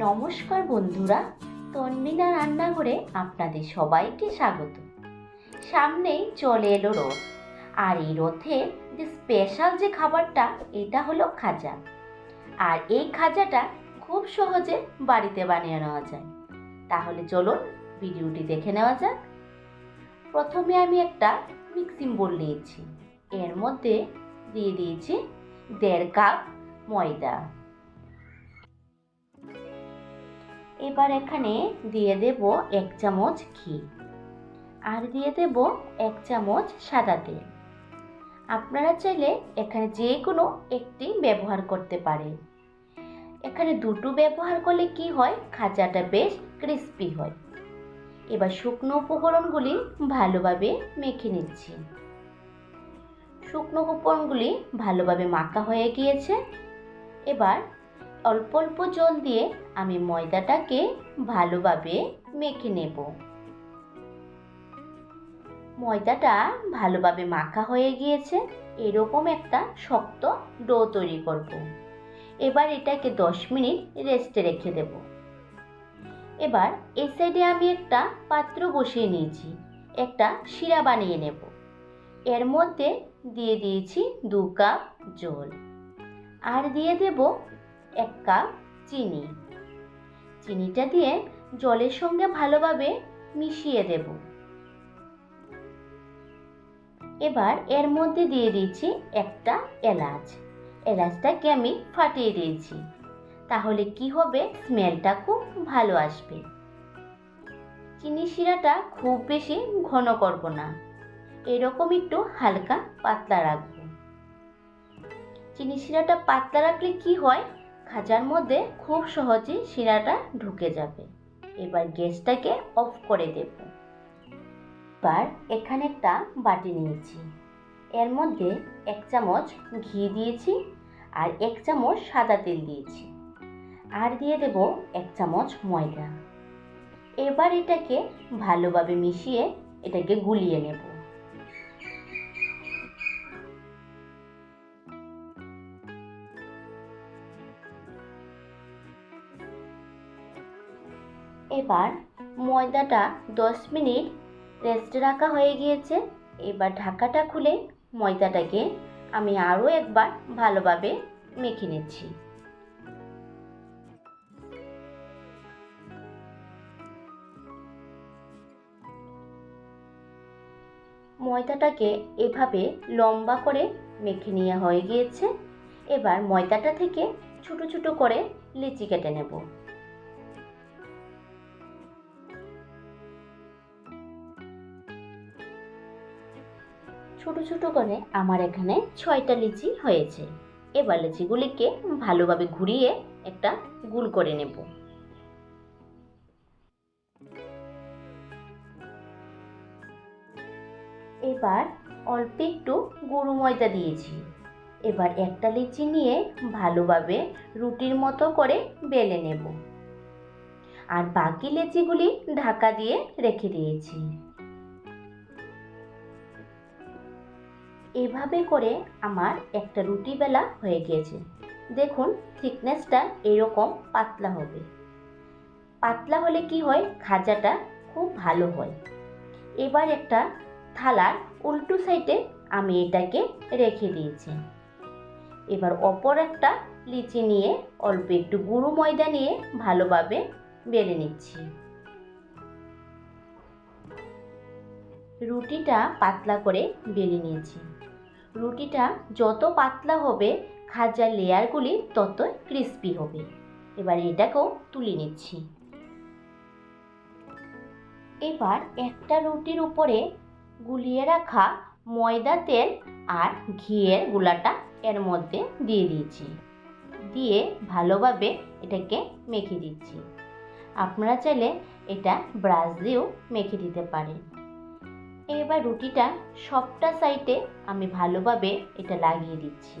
নমস্কার বন্ধুরা তন্মিনা রান্নাঘরে আপনাদের সবাইকে স্বাগত। সামনেই চলে এলো রথ, আর এই রথে যে স্পেশাল যে খাবারটা, এটা হলো খাজা। আর এই খাজাটা খুব সহজে বাড়িতে বানিয়ে নেওয়া যায়। তাহলে চলুন ভিডিওটি দেখে নেওয়া যাক। প্রথমে আমি একটা মিক্সিং বোল নিয়েছি। এর মধ্যে দিয়ে দিয়েছি দেড় কাপ ময়দা। এবার এখানে দিয়ে দেব এক চামচ ঘি। আর দিয়ে দেব এক চামচ সাদা তেল। আপনারা চাইলে এখানে যে কোনো একটি ব্যবহার করতে পারেন। এখানে দুটো ব্যবহার করলে কি হয়? খাজাটা বেশ ক্রিস্পি হয়। এবার শুকনো উপকরণগুলি ভালোভাবে মেখে নিচ্ছি। শুকনো উপকরণগুলি ভালোভাবে মাখা হয়ে গিয়েছে। এবার অল্প অল্প জল দিয়ে আমি ময়দাটাকে ভালোভাবে মেখে নেব। ময়দাটা ভালোভাবে মাখা হয়ে গিয়েছে। এরকম একটা শক্ত ডো তৈরি করব। এবার এটাকে দশ মিনিট রেস্টে রেখে দেব। এবার এই সাইডে আমি একটা পাত্র বসিয়ে নিয়েছি। একটা শিরা বানিয়ে নেব। এর মধ্যে দিয়ে দিয়েছি দু কাপ জল। আর দিয়ে দেব এক কাপ চিনি। চিনিটা দিয়ে জলের সঙ্গে ভালোভাবে মিশিয়ে দেব। এবার এর মধ্যে দিয়ে দিয়েছি একটা এলাচ। এলাচটাকে আমি ফাটিয়ে দিয়েছি। তাহলে কি হবে? স্মেলটা খুব ভালো আসবে। চিনি শিরাটা খুব বেশি ঘন করব না। এরকম একটু হালকা পাতলা রাখব। চিনি শিরাটা পাতলা রাখলে কি হয়? খাঁচার মধ্যে খুব সহজেই শিরাটা ঢুকে যাবে। এবার গ্যাসটাকে অফ করে দেব। এবার এখানে একটা বাটি নিয়েছি। এর মধ্যে এক চামচ ঘি দিয়েছি আর এক চামচ সাদা তেল দিয়েছি। আর দিয়ে দেব এক চামচ ময়দা। এবার এটাকে ভালোভাবে মিশিয়ে এটাকে গুলিয়ে নেব। এবার ময়দাটা দশ মিনিট রেস্টে রাখা হয়ে গিয়েছে। এবার ঢাকাটা খুলে ময়দাটাকে আমি আরও একবার ভালোভাবে মেখে নিচ্ছি। ময়দাটাকে এভাবে লম্বা করে মেখে নেওয়া হয়ে গিয়েছে। এবার ময়দাটা থেকে ছোট ছোট করে লিচি কেটে নেব। ছোট ছোট করে আমার এখানে ছয়টা লিচি হয়েছে। এবার লিচিগুলিকে ভালোভাবে ঘুরিয়ে একটা গুল করে নেব। এবার অল্প একটু গরু ময়দা দিয়েছি। এবার একটা লিচি নিয়ে ভালোভাবে রুটির মতো করে বেলে নেব। আর বাকি লেচিগুলি ঢাকা দিয়ে রেখে দিয়েছি। এভাবে করে আমার একটা রুটি বেলা হয়ে গিয়েছে। দেখুন থিকনেসটা এরকম পাতলা হবে। পাতলা হলে কি হয়? খাজাটা খুব ভালো হয়। এবার একটা থালার উল্টো সাইডে আমি এটাকে রেখে দিয়েছি। এবার অপর একটা লিচি নিয়ে অল্প একটু গুঁড়ো ময়দা নিয়ে ভালোভাবে বেলে নিচ্ছি। রুটিটা পাতলা করে বেলে নিয়েছি। রুটিটা যত পাতলা হবে, খাজার লেয়ারগুলি তত ক্রিস্পি হবে। এবার এটাকেও তুলে নিচ্ছি। এবার একটা রুটির উপরে গুলিয়ে রাখা ময়দা, তেল আর ঘিয়ের গুলাটা এর মধ্যে দিয়ে দিয়েছি। দিয়ে ভালোভাবে এটাকে মেখে দিচ্ছি। আপনারা চাইলে এটা ব্রাশ দিয়েও মেখে দিতে পারেন। এবার রুটিটা সবটা সাইডে আমি ভালোভাবে এটা লাগিয়ে দিচ্ছি।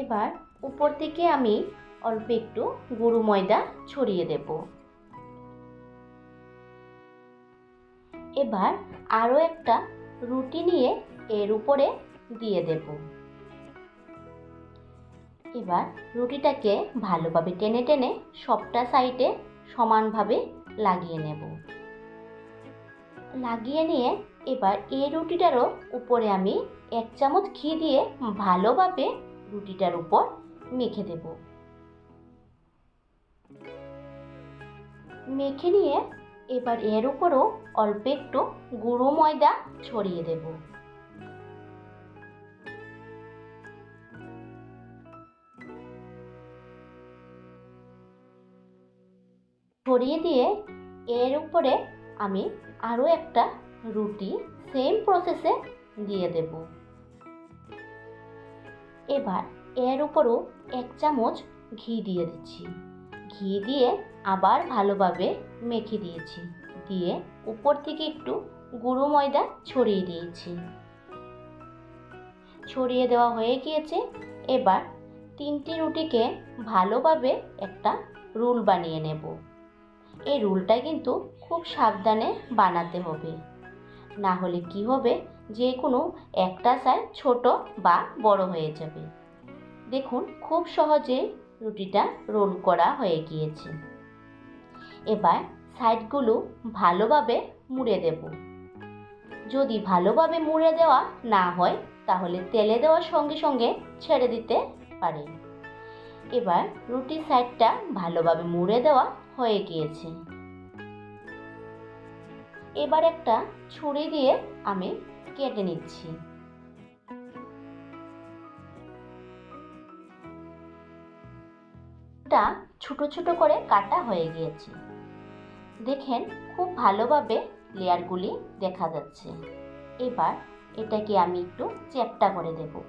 এবার উপর থেকে আমি অল্প একটু গুঁড়ো ময়দা ছড়িয়ে দেব। এবার আরও একটা রুটি নিয়ে এর উপরে দিয়ে দেব। এবার রুটিটাকে ভালোভাবে টেনে টেনে সবটা সাইডে সমানভাবে লাগিয়ে নেব। লাগিয়ে নিয়ে এবার এই রুটিটারও উপরে আমি এক চামচ ঘি দিয়ে ভালোভাবে রুটিটার উপর মেখে দেব। মেখে নিয়ে এবার এর উপরও অল্প একটু গুঁড়ো ময়দা ছড়িয়ে দেব। ছড়িয়ে দিয়ে এর উপরে আমি আরও একটা রুটি সেম প্রসেসে দিয়ে দেব। এবার এর উপরও এক চামচ ঘি দিয়ে দিচ্ছি। ঘি দিয়ে আবার ভালোভাবে মেখে দিয়েছি। দিয়ে উপর থেকে একটু গুঁড়ো ময়দা ছড়িয়ে দিয়েছি। ছড়িয়ে দেওয়া হয়ে গিয়েছে। এবার তিনটি রুটিকে ভালোভাবে একটা রুল বানিয়ে নেব। এই রুলটা কিন্তু খুব সাবধানে বানাতে হবে। না হলে কি হবে? যে কোনো একটা সাইড ছোট বা বড় হয়ে যাবে। দেখুন, খুব সহজে রুটিটা রোল করা হয়ে গিয়েছে। এবার সাইডগুলো ভালোভাবে মুড়ে দেব। যদি ভালোভাবে মুড়ে দেওয়া না হয়, তাহলে তেলে দেওয়ার সঙ্গে সঙ্গে ছেড়ে দিতে পারে এবার রুটি সাইডটা ভালোভাবে মুড়ে দেওয়া হয়ে গিয়েছে। এবার একটা ছুরি দিয়ে আমি কেটে নিচ্ছি। ছোট ছোট করে কাটা হয়ে গিয়েছে। দেখেন খুব ভালোভাবে লেয়ারগুলি দেখা যাচ্ছে। এবার এটাকে আমি একটু চ্যাপটা করে দেব।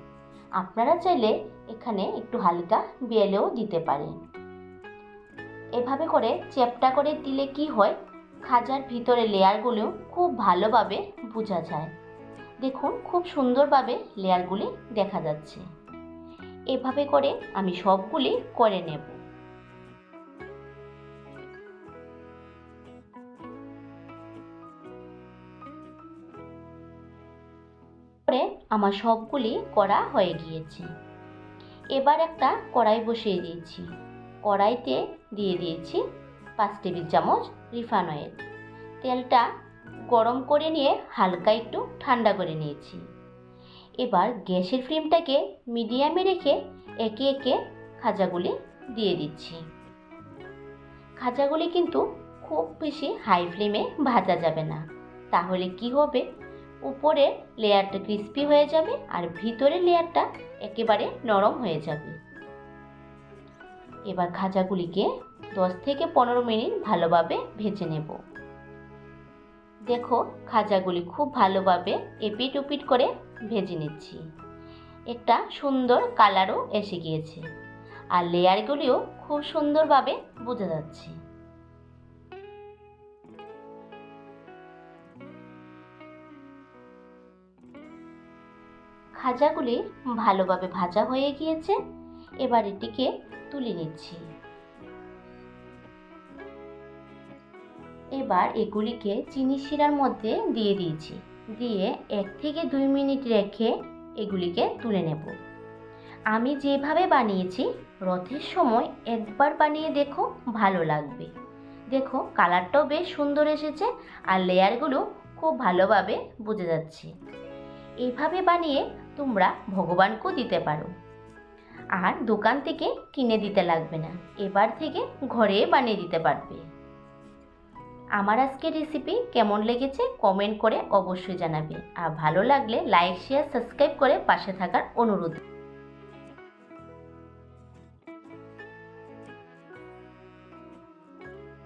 আপনারা চাইলে এখানে একটু হালকা বেলেও দিতে পারেন। এভাবে করে চ্যাপটা করে দিলে কি হয়? খাজার ভিতরে লেয়ারগুলো খুব ভালোভাবে বোঝা যায়। দেখুন, খুব সুন্দরভাবে লেয়ারগুলি দেখা যাচ্ছে। এভাবে করে আমি সবগুলি করে নেব। আমার সবগুলি করা হয়ে গিয়েছে। এবার একটা কড়াই বসিয়ে দিয়েছি। কড়াইতে দিয়ে দিয়েছি পাঁচ টেবিল চামচ রিফান অয়েল। তেলটা গরম করে নিয়ে হালকা একটু ঠান্ডা করে নিয়েছি। এবার গ্যাসের ফ্লেমটাকে মিডিয়ামে রেখে একে একে খাজাগুলি দিয়ে দিচ্ছি। খাজাগুলি কিন্তু খুব বেশি হাই ফ্লেমে ভাজা যাবে না। তাহলে কি হবে? উপরে লেয়ারটা ক্রিস্পি হয়ে যাবে আর ভিতরের লেয়ারটা একেবারে নরম হয়ে যাবে। এবার খাজাগুলিকে দশ থেকে পনেরো মিনিট ভালোভাবে ভেজে নেব। দেখো খাজাগুলি খুব ভালোভাবে এপিট উপিট করে ভেজে নিচ্ছি। একটা সুন্দর কালারও এসে গিয়েছে। আর লেয়ারগুলিও খুব সুন্দরভাবে বোঝা যাচ্ছে। খাজাগুলি ভালোভাবে ভাজা হয়ে গিয়েছে। এবার এটিকে তুলে নিচ্ছি। এবার এগুলিকে চিনি শিরার মধ্যে দিয়ে দিয়েছি। দিয়ে এক থেকে দুই মিনিট রেখে এগুলিকে তুলে নেব। আমি যেভাবে বানিয়েছি, রথের সময় একবার বানিয়ে দেখো, ভালো লাগবে। দেখো, কালারটাও বেশ সুন্দর এসেছে আর লেয়ারগুলো খুব ভালোভাবে বোঝা যাচ্ছে। এইভাবে বানিয়ে তোমরা ভগবানকেও দিতে পারো। আর দোকান থেকে কিনে দিতে লাগবে না, এবার থেকে ঘরে বানিয়ে দিতে পারবে। আমার আজকের রেসিপি কেমন লেগেছে কমেন্ট করে অবশ্যই জানাবে। আর ভালো লাগলে লাইক শেয়ার সাবস্ক্রাইব করে পাশে থাকার অনুরোধ।